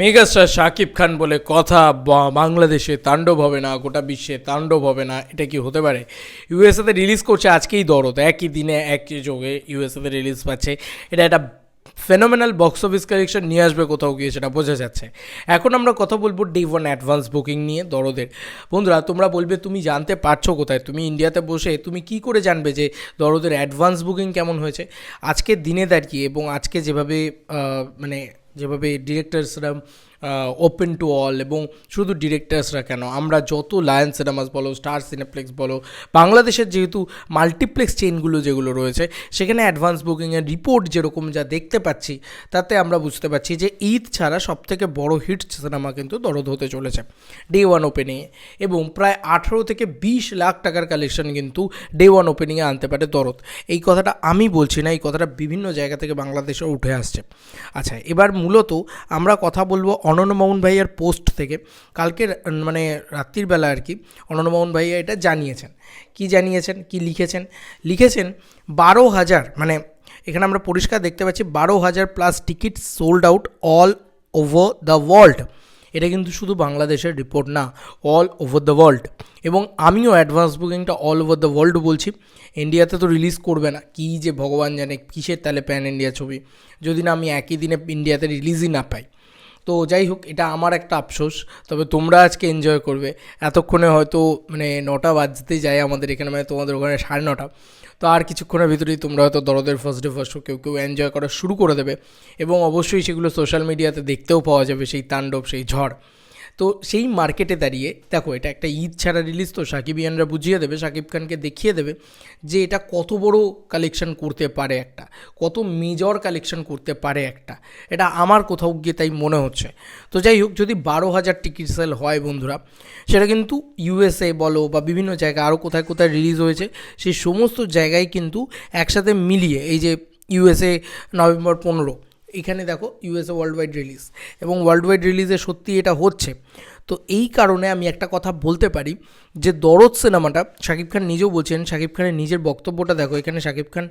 Megastar Shakib Khan বলে কথা বাংলাদেশে তাণ্ডব হবে না, গোটা বিশ্বে তাণ্ডব হবে না, এটা কি হতে পারে? ইউএসএতে রিলিজ করছে আজকেই দরদ, একই দিনে একই যোগে ইউএসএতে রিলিজ পাচ্ছে। এটা একটা ফেনোমেনাল বক্স অফিস কালেকশন নিয়ে আসবে কোথাও গিয়ে সেটা বোঝা যাচ্ছে। এখন আমরা কথা বলব ডে ওয়ান অ্যাডভান্স বুকিং নিয়ে, দরদের। বন্ধুরা, তোমরা বলবে, তুমি জানতে পারছ কোথায়? তুমি ইন্ডিয়াতে বসে, তুমি কি করে জানবে যে দরদের অ্যাডভান্স বুকিং কেমন হয়েছে? আজকের দিনে দাঁড়িয়ে এবং আজকে যেভাবে মানে যেভাবে ডিরেক্টরসরা ওপেন টু অল এবং শুধু ডিরেক্টরসরা কেন? আমরা যত লায়ন সিনেমাস বলো স্টার সিনেপ্লেক্স বলো, বাংলাদেশের যেহেতু মাল্টিপ্লেক্স চেইনগুলো যেগুলো রয়েছে, সেখানে অ্যাডভান্স বুকিংয়ের রিপোর্ট যেরকম যা দেখতে পাচ্ছি, তাতে আমরা বুঝতে পারছি যে ঈদ ছাড়া সবথেকে বড় হিট সিনেমা কিন্তু দরদ হতে চলেছে ডে ওয়ান ওপেনিংয়ে এবং প্রায় আঠেরো থেকে বিশ লাখ টাকার কালেকশন কিন্তু ডে ওয়ান ওপেনিংয়ে আনতে পারে দরদ। এই কথাটা আমি বলছি না, এই কথাটা বিভিন্ন জায়গা থেকে বাংলাদেশে উঠে আসছে। আচ্ছা এবার মূলত আমরা কথা বলব অনন্যমোহন ভাইয়ের পোস্ট থেকে কালকের উম, মানে রাত্রির বেলা আর কি অনন্যমোহন ভাইয়া এটা জানিয়েছেন। কি জানিয়েছেন? কি লিখেছেন? লিখেছেন বারো হাজার মানে এখানে আমরা পরিষ্কার দেখতে পাচ্ছি বারো হাজার plus ticket sold out all over the world এটা কিন্তু শুধু বাংলাদেশের রিপোর্ট না অল ওভার দ্য ওয়ার্ল্ড এবং আমিও অ্যাডভান্স বুকিংটা অল ওভার দ্য ওয়ার্ল্ড বলছি। ইন্ডিয়াতে তো রিলিজ করবে না। কী যে ভগবান জানে কিসের তাহলে প্যান ইন্ডিয়া ছবি। যদি না আমি একই দিনে ইন্ডিয়াতে রিলিজই না পাই। তো যাই হোক, এটা আমার একটা আফসোস। তবে তোমরা আজকে এনজয় করবে। এতক্ষণে হয়তো মানে নটা বাজতে যায় আমাদের এখানে মানে তোমাদের ওখানে সাড়ে নটা। তো আর কিছুক্ষণের ভিতরেই তোমরা হয়তো দরদের ফার্স্ট ডে ফার্স্ট কেউ কেউ এনজয় করা শুরু করে দেবে। এবং অবশ্যই সেগুলো সোশ্যাল মিডিয়াতে দেখতেও পাওয়া যাবে, সেই তাণ্ডব, সেই ঝড়। তো সেই মার্কেটে দাঁড়িয়ে, দেখো এটা একটা ঈদ ছাড়া রিলিজ তো সাকিবিয়ানরা বুঝিয়ে দেবে, সাকিব খানকে দেখিয়ে দেবে যে এটা কত বড় কালেকশন করতে পারে একটা, কত মেজর কালেকশন করতে পারে একটা। এটা আমার কোথাও গিয়ে তাই মনে হচ্ছে। তো যাই হোক, যদি বারো হাজার টিকিট সেল হয় বন্ধুরা, সেটা কিন্তু ইউএসএ বলো বা বিভিন্ন জায়গায় আরও কোথায় কোথায় রিলিজ হয়েছে, সেই সমস্ত জায়গায় কিন্তু একসাথে মিলিয়ে, এই যে ইউএসএ নভেম্বর পনেরো এখানে দেখো ইউএসএ ওয়ার্ল্ড ওয়াইড রিলিজ এবং ওয়ার্ল্ড ওয়াইড রিলিজে সত্যি এটা হচ্ছে। তো এই কারণে আমি একটা কথা বলতে পারি যে দরদ সিনেমাটা শাকিব খান নিজেও বলছেন, শাকিব খানের নিজের বক্তব্যটা দেখো, এখানে শাকিব খান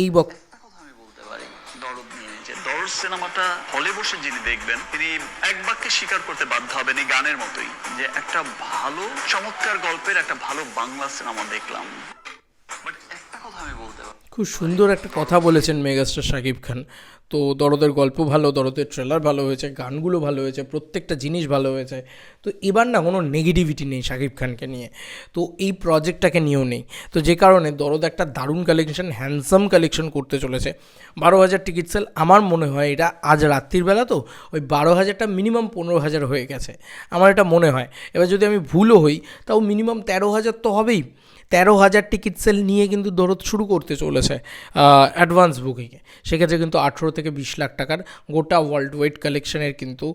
এই বক একটা বলতে পারি, দরদ নিয়ে। যে দরদ সিনেমাটা হলে বসে যিনি দেখবেন, তিনি এক বাক্যে স্বীকার করতে বাধ্য হবেন এই গানের মতোই, যে একটা ভালো চমৎকার গল্পের একটা ভালো বাংলা সিনেমা দেখলাম বাট একটা কথা আমি বলতে পারি খুব সুন্দর একটা কথা বলেছেন মেগাস্টার শাকিব খান। তো দরদের গল্প ভালো, দরদের ট্রেলার ভালো হয়েছে, গানগুলো ভালো হয়েছে, প্রত্যেকটা জিনিস ভালো হয়েছে। তো এবার না কোনো নেগেটিভিটি নেই শাকিব খানকে নিয়ে। তো এই প্রজেক্টটাকে নিয়েও নেই। তো যে কারণে দরদ একটা দারুণ কালেকশন হ্যান্ডসাম কালেকশন করতে চলেছে। বারো হাজার টিকিট সেল আমার মনে হয় এটা আজ রাত্রির বেলা তো ওই বারো হাজারটা মিনিমাম পনেরো হাজার হয়ে গেছে। আমার এটা মনে হয়। এবার যদি আমি ভুলও হই, তাও মিনিমাম তেরো হাজার তো হবেই। তেরো হাজার টিকিট সেল নিয়ে কিন্তু দরদ শুরু করতে চলেছে অ্যাডভান্স বুকিংয়ে সেক্ষেত্রে কিন্তু আঠেরো থেকে বিশ লাখ টাকার গোটা ওয়ার্ল্ড ওয়াইড কালেকশনের কিন্তু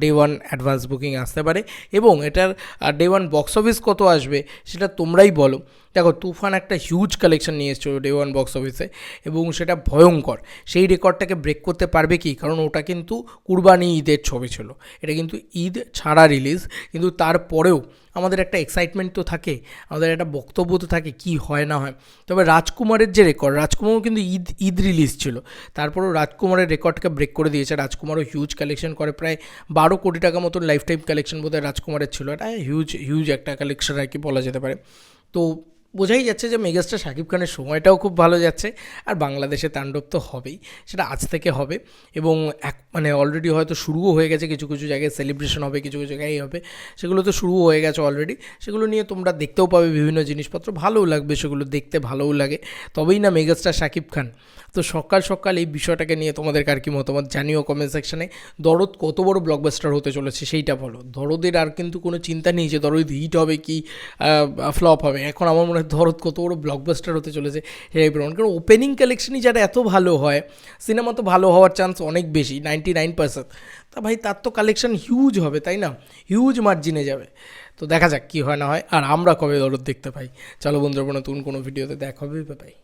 ডে ওয়ান অ্যাডভান্স বুকিং আসতে পারে। এবং এটার ডে ওয়ান বক্স অফিস কত আসবে সেটা তোমরাই বলো। দেখো, তুফান একটা হিউজ কালেকশন নিয়ে এসেছিল ডে ওয়ান বক্স অফিসে এবং সেটা ভয়ঙ্কর। সেই রেকর্ডটাকে ব্রেক করতে পারবে কি? কারণ ওটা কিন্তু কুরবানি ঈদের ছবি ছিল। এটা কিন্তু ঈদ ছাড়া রিলিজ কিন্তু তারপরেও আমাদের একটা এক্সাইটমেন্ট তো থাকে, আমাদের একটা বক্তব্য তো থাকে কি হয় না হয়। তবে রাজকুমারের যে রেকর্ড রাজকুমারও কিন্তু ঈদ ঈদ রিলিজ ছিল। তারপরেও রাজকুমারের রেকর্ডকে ব্রেক করে দিয়েছে। রাজকুমারও হিউজ কালেকশন করে, প্রায় বারো কোটি টাকা মতন লাইফ টাইম কালেকশন বোধহয় রাজকুমারের ছিল। এটা হিউজ হিউজ একটা কালেকশন আর কি বলা যেতে পারে। তো বোঝাই যাচ্ছে যে মেগাস্টার শাকিব খানের সময়টাও খুব ভালো যাচ্ছে, আর বাংলাদেশে তাণ্ডব তো হবেই, সেটা আজ থেকে হবে। এবং এক মানে অলরেডি হয়তো শুরুও হয়ে গেছে, কিছু কিছু জায়গায় সেলিব্রেশন হবে, কিছু কিছু জায়গায় হবে, সেগুলো তো শুরুও হয়ে গেছে অলরেডি সেগুলো নিয়ে তোমরা দেখতেও পাবে বিভিন্ন জিনিসপত্র, ভালোও লাগবে সেগুলো দেখতে, ভালোও লাগে। তবেই না মেগাস্টার শাকিব খান। তো সকাল সকাল এই বিষয়টাকে নিয়ে তোমাদের আর কি মতামত জানিও কমেন্ট সেকশানে দরদ কত বড় ব্লকবাস্টার হতে চলেছে সেইটা বলো। দরদের আর কিন্তু কোনো চিন্তা নেই যে দরদ হিট হবে কি ফ্লপ হবে। এখন আমার মনে হয় দরদ কত বড় ব্লকবাস্টার হতে চলেছে সেটাই প্রমাণ কারণ ওপেনিং কালেকশনই যারা এত ভালো হয়, সিনেমা তো ভালো হওয়ার চান্স অনেক বেশি। নাইনটি নাইন পার্সেন্ট তা ভাই, তার তো কালেকশন হিউজ হবে, তাই না? হিউজ মার্জিনে যাবে। তো দেখা যাক কী হয় না হয়, আর আমরা কবে দরদ দেখতে পাই। চলো বন্ধুরা নতুন কোনো ভিডিওতে দেখা হবে পাই